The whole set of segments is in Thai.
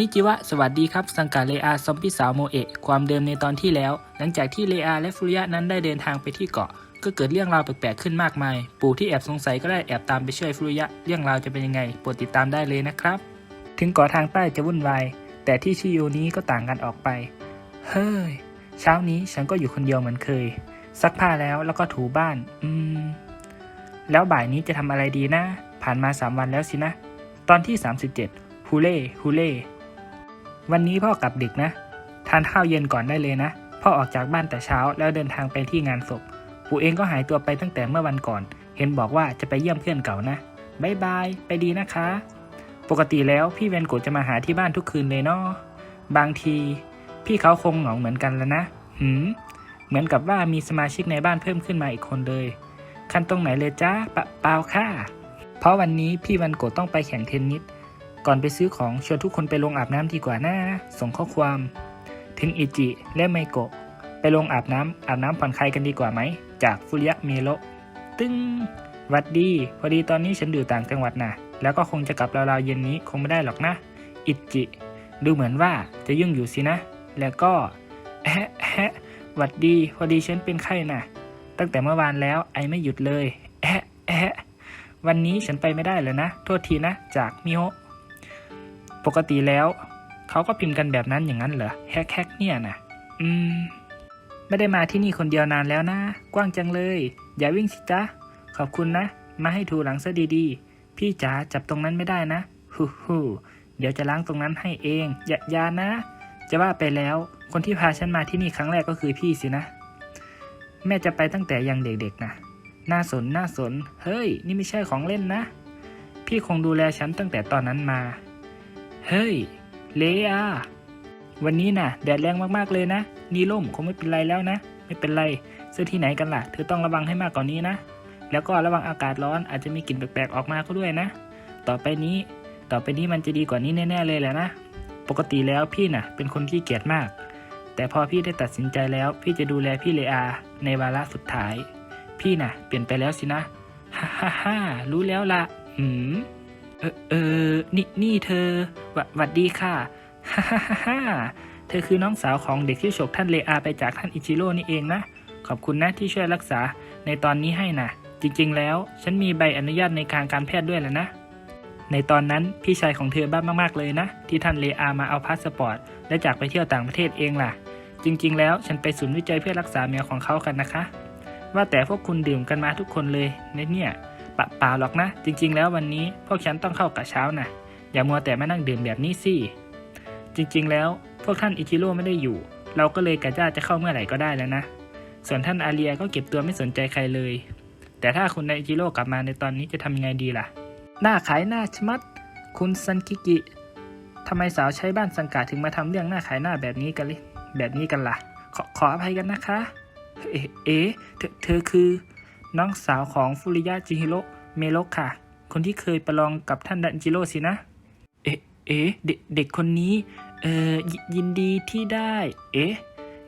นิจิวะสวัสดีครับ สังกัดเลอาซอมบี้สาวโมเอะความเดิมในตอนที่แล้ว หลังจากที่เลอาและฟุริยะนั้นได้เดินทางไปที่เกาะ ก็เกิดเรื่องราวแปลกๆขึ้นมากมาย ปู่ที่แอบสงสัยก็ได้แอบตามไปช่วยฟุริยะ เรื่องราวจะเป็นยังไงโปรดติดตามได้เลยนะครับ ถึงเกาะทางใต้จะวุ่นวาย แต่ที่ชิโยนี้ก็ต่างกันออกไป เฮ้ย เช้านี้ฉันก็อยู่คนเดียวเหมือนเคย ซักผ้าแล้วแล้วก็ถูบ้าน อืม แล้วบ่ายนี้จะทำอะไรดีนะ ผ่านมาสามวันแล้วสินะ ตอนที่ 37ฮูเล่ฮูเล่ วันนี้พ่อกลับดึกนะ ทานข้าวเย็นก่อนได้เลยนะ พ่อออกจากบ้านแต่เช้าแล้วเดินทางไปที่งานศพ ปู่เองก็หายตัวไปตั้งแต่เมื่อวันก่อน เห็นบอกว่าจะไปเยี่ยมเพื่อนเก่านะบายบาย ไปดีนะคะ ปกติแล้วพี่เวนโกะจะมาหาที่บ้านทุกคืนเลยเนาะ บางที พี่เขาคงเหงาเหมือนกันแล้วนะ หืม เหมือนกับว่ามีสมาชิกในบ้านเพิ่มขึ้นมาอีกคนเลยขั้นตรงไหนเลยจ้าปะเปล่าค่ะ เพราะวันนี้พี่วันโกต้องไปแข่งเทนนิส ก่อนไปซื้อของชวนทุกคนไปลงอาบน้ำดีกว่านะส่งข้อความ ถึงอิจิและไมโกะไปลงอาบน้ำอาบน้ำผ่อนคลายกันดีกว่าไหม จากฟุริยะเมโลตึ้งหวัดดี พอดีตอนนี้ฉันอยู่ต่างจังหวัดนะแล้วก็คงจะกลับราวๆเย็นนี้คงไม่ได้หรอกนะ อิจิ ดูเหมือนว่าจะยุ่งอยู่สินะ แล้วก็แอะแอะหวัดดี พอดีฉันเป็นไข้น่ะตั้งแต่เมื่อวานแล้วไอไม่หยุดเลยแอะแอะวันนี้ฉันไปไม่ได้เลยนะ โทษทีนะ จากมิโฮ ปกติแล้ว เขาก็พิมพ์กันแบบนั้นอย่างนั้นเหรอแฮกแฮกเนี่ยนะอืม ไม่ได้มาที่นี่คนเดียวนานแล้วนะ กว้างจังเลย อย่าวิ่งสิจ๊ะขอบคุณนะ มาให้ถูหลังซะดีๆ พี่จ๋าจับตรงนั้นไม่ได้นะฮูฮูเดี๋ยวจะล้างตรงนั้นให้เอง อย่ายานะ จะว่าไปแล้ว คนที่พาฉันมาที่นี่ครั้งแรกก็คือพี่สินะ แม่จะไปตั้งแต่ยังเด็กๆนะน่าสนน่าสน เฮ้ย นี่ไม่ใช่ของเล่นนะ พี่คงดูแลฉันตั้งแต่ตอนนั้นมา เฮ้ย เลอาวันนี้น่ะ แดดแรงมากๆเลยนะ นี่ล่มคงไม่เป็นไรแล้วนะ ไม่เป็นไรซื้อที่ไหนกันล่ะ เธอต้องระวังให้มากกว่านนี้นะ แล้วก็ระวังอากาศร้อนอาจจะมีกลิ่นแปลกๆออกมาก็ด้วยนะ ต่อไปนี้ ต่อไปนี้มันจะดีกว่านี้แน่ๆเลยแหละนะ ปกติแล้วพี่น่ะ เป็นคนขี้เกียจมาก แต่พอพี่ได้ตัดสินใจแล้ว พี่จะดูแลพี่เลอาในวาระสุดท้าย พี่น่ะ เปลี่ยนไปแล้วสินะ ฮ่าฮ่าฮ่ารู้แล้วล่ะ หืม เออเออนี่นี่เธอหว,วัดดีค่ะฮ่าฮ่าฮ่าฮ่าเธอคือน้องสาวของเด็กที่ฉกท่านเลอาไปจากท่านอิจิโร่นี่เองนะ ขอบคุณนะที่ช่วยรักษาในตอนนี้ให้นะจริงๆ แล้ว ฉันมีใบอนุญาตในทางการแพทย์ด้วยแล้วนะ ในตอนนั้นพี่ชายของเธอบ้ามากๆเลยนะ ที่ท่านเลอามาเอาพาสปอร์ต และจากไปเที่ยวต่างประเทศเองล่ะ จริง ๆ แล้วฉันไปศูนย์วิจัยเพื่อรักษาแมวของเขากันนะคะ ว่าแต่พวกคุณดื่มกันมาทุกคนเลยในเนี่ย ปะเปล่าหรอกนะ จริง ๆ แล้ววันนี้พวกฉันต้องเข้ากะเช้านะอย่ามัวแต่มานั่งดื่มแบบนี้สิ จริงๆ แล้วพวกท่านอิจิโร่ไม่ได้อยู่ เราก็เลยกะจ้าจะเข้าเมื่อไหร่ก็ได้แล้วนะ ส่วนท่านอาเรียก็เก็บตัวไม่สนใจใครเลย แต่ถ้าคุณนายอิจิโร่กลับมาในตอนนี้จะทำยังไงดีล่ะ หน้าขายหน้าชมัด คุณซันกิกิทำไมสาวใช้บ้านสังกัดถึงมาทำเรื่องหน้าขายหน้าแบบนี้กันลยแบบนี้กันล่ะ ขอขออภัยกันนะคะ เอ๊ะเอ๊ะเธอเธอคือ น้องสาวของฟุริยะจิฮิโร่เมโลค่ะ คนที่เคยประลองกับท่านดันจิโร่สินะ เอ๊ะเอ๊ะเด็กเด็กคนนี้ เอ่อยินดีที่ได้ เอ๊ะ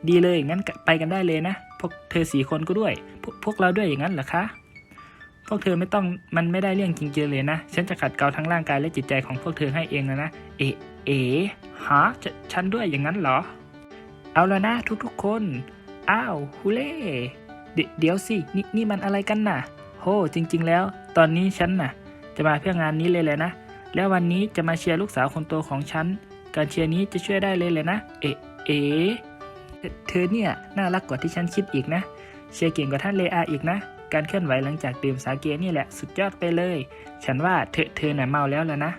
ดีเลยงั้นไปกันได้เลยนะ พวกเธอสี่คนก็ด้วยพวกพวกเราด้วยอย่างนั้นเหรอคะ พวกเธอไม่ต้องมันไม่ได้เรื่องจริงๆเลยนะ ฉันจะขัดเกลาทั้งร่างกายและจิตใจของพวกเธอให้เองนะนะ เอ๊ะเอ๊ฮะจะฉันด้วยอย่างนั้นเหรอ เอาแล้วนะทุกๆคน อ้าวฮูเล่ เดเดี๋ยวสินนี่มันอะไรกันน่ะโหจริง ๆ แล้ว ตอนนี้ฉันน่ะ จะมาเพื่องานนี้เลยแหละนะ แล้ววันนี้จะมาเชียร์ลูกสาวคนโตของฉัน การเชียร์นี้จะช่วยได้เลยเลยนะ เอะเอ๋เธอเธอเนี่ยน่ารักกว่าที่ฉันคิดอีกนะ เชียร์เก่งกว่าท่านเลอาอีกนะ การเคลื่อนไหวหลังจากดื่มสาเกนี่แหละสุดยอดไปเลย ฉันว่าเธอเธอน่ะเมาแล้วแล้วนะ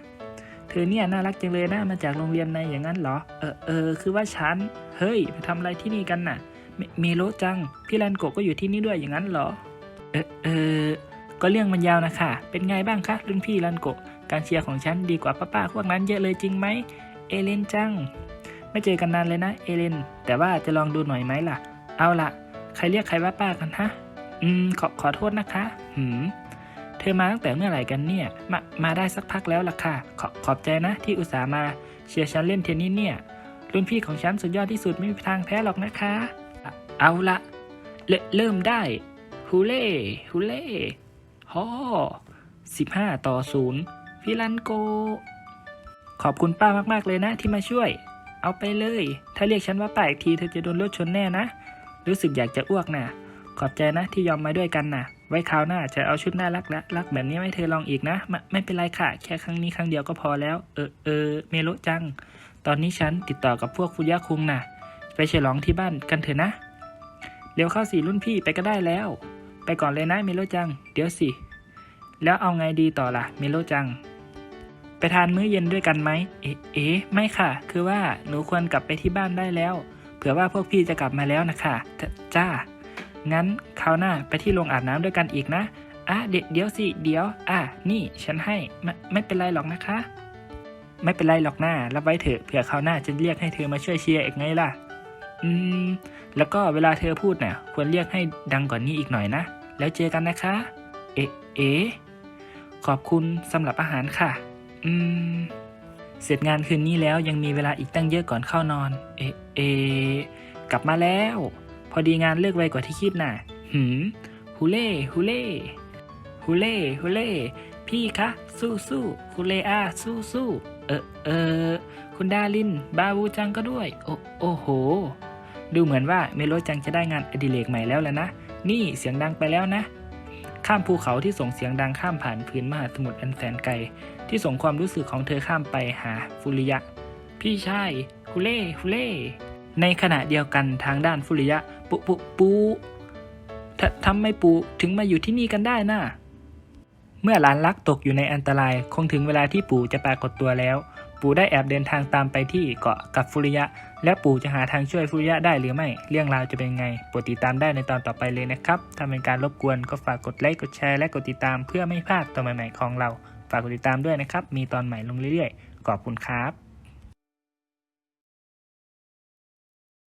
เธอเนี่ยน่ารักจังเลยนะมาจากโรงเรียนในอย่างนั้นเหรอ เออเออคือว่าฉัน เฮ้ยไปทำอะไรที่นี่กันน่ะ เมโลจัง พี่รันโกก็อยู่ที่นี่ด้วยอย่างนั้นเหรอ เออเออก็เรื่องมันยาวนะค่ะเป็นไงบ้างคะรุ่นพี่รันโกการเชียร์ของฉันดีกว่าป้าๆพวกนั้นเยอะเลยจริงไหม เอเลนจัง ไม่เจอกันนานเลยนะเอเลน แต่ว่าจะลองดูหน่อยไหมล่ะ เอาล่ะ ใครเรียกใครว่าป้ากันฮะ อืม ขอขอโทษนะคะ หืม เธอมาตั้งแต่เมื่อไหร่กันเนี่ย มา มาได้สักพักแล้วล่ะค่ะ ขอขอบใจนะที่อุตส่าห์มา เชียร์ฉันเล่นเทนนิสเนี่ย รุ่นพี่ของฉันสุดยอดที่สุดไม่มีทางแพ้หรอกนะคะ เอาละเรเริ่มได้ฮูเล่ฮูเล่ฮอสิบห้าต่อศูนย์ฟิลันโก ขอบคุณป้ามาก ๆ เลยนะที่มาช่วย เอาไปเลย ถ้าเรียกฉันว่าป้าอีกทีเธอจะโดนรถชนแน่นะ รู้สึกอยากจะอ้วกน่ะขอบใจนะที่ยอมมาด้วยกันน่ะไว้คราวหน้าจะเอาชุดน่ารักและรักแบบนี้ให้เธอลองอีกนะไม่ไม่เป็นไรค่ะ แค่ครั้งนี้ครั้งเดียวก็พอแล้ว เออเออเมโลจัง ตอนนี้ฉันติดต่อกับพวกฟุยะคุงน่ะไปฉลองที่บ้านกันเถอะนะ เร็วเข้าสี่รุ่นพี่ไปก็ได้แล้ว ไปก่อนเลยนะเมโลจัง เดี๋ยวสิ แล้วเอาไงดีต่อล่ะเมโลจัง ไปทานมื้อเย็นด้วยกันไหม เอ๊ะเอ๊ะไม่ค่ะ คือว่าหนูควรกลับไปที่บ้านได้แล้ว เผื่อว่าพวกพี่จะกลับมาแล้วนะคะจจ้า งั้นคราวหน้าไปที่โรงอาบน้ำด้วยกันอีกนะ อะเดี๋ยวเดี๋ยวสิเดี๋ยว อะนี่ฉันให้ไม่ไม่เป็นไรหรอกนะคะ ไม่เป็นไรหรอกหน้ารับไว้เถอะเผื่อคราวหน้าจะเรียกให้เธอมาช่วยเชียร์อีกไงล่ะ อืม แล้วก็เวลาเธอพูดน่ะควรเรียกให้ดังกว่านนี้อีกหน่อยนะ แล้วเจอกันนะคะ เอ๊ะเอ๊ะขอบคุณสำหรับอาหารค่ะ อืม เสร็จงานคืนนี้แล้วยังมีเวลาอีกตั้งเยอะก่อนเข้านอน เอ๊ะเอ๊ะกลับมาแล้ว พอดีงานเลิกไวกว่าที่คิดน่ะ หืมฮูเล่ฮูเล่ฮูเล่ฮูเล่พี่คะสู้สู้คุณเล่อาสู้สู้เออเออคุณดาลิน บาบูจังก็ด้วย โอโอ้โห ดูเหมือนว่าเมโลจังจะได้งานอดิเรกใหม่แล้วแหละนะ นี่เสียงดังไปแล้วนะ ข้ามภูเขาที่ส่งเสียงดังข้ามผ่านพื้นมหาสมุทรอันแสนไกล ที่ส่งความรู้สึกของเธอข้ามไปหาฟุริยะ พี่ชายฮุเล่ฮุเล่ ในขณะเดียวกันทางด้านฟุริยะ ปุปุปูททำไมปูถึงมาอยู่ที่นี่กันได้น่ะเมื่อหลานรักตกอยู่ในอันตราย คงถึงเวลาที่ปู่จะปรากฏตัวแล้ว ปู่ได้แอบเดินทางตามไปที่เกาะกับฟุริยะ และปู่จะหาทางช่วยฟุริยะได้หรือไม่ เรื่องราวจะเป็นไงโปรดติดตามได้ในตอนต่อไปเลยนะครับ ถ้าเป็นการรบกวนก็ฝากกดไลค์กดแชร์และกดติดตามเพื่อไม่พลาดตอนใหม่ๆของเรา ฝากกดติดตามด้วยนะครับ มีตอนใหม่ลงเรื่อยๆ ขอบคุณครับ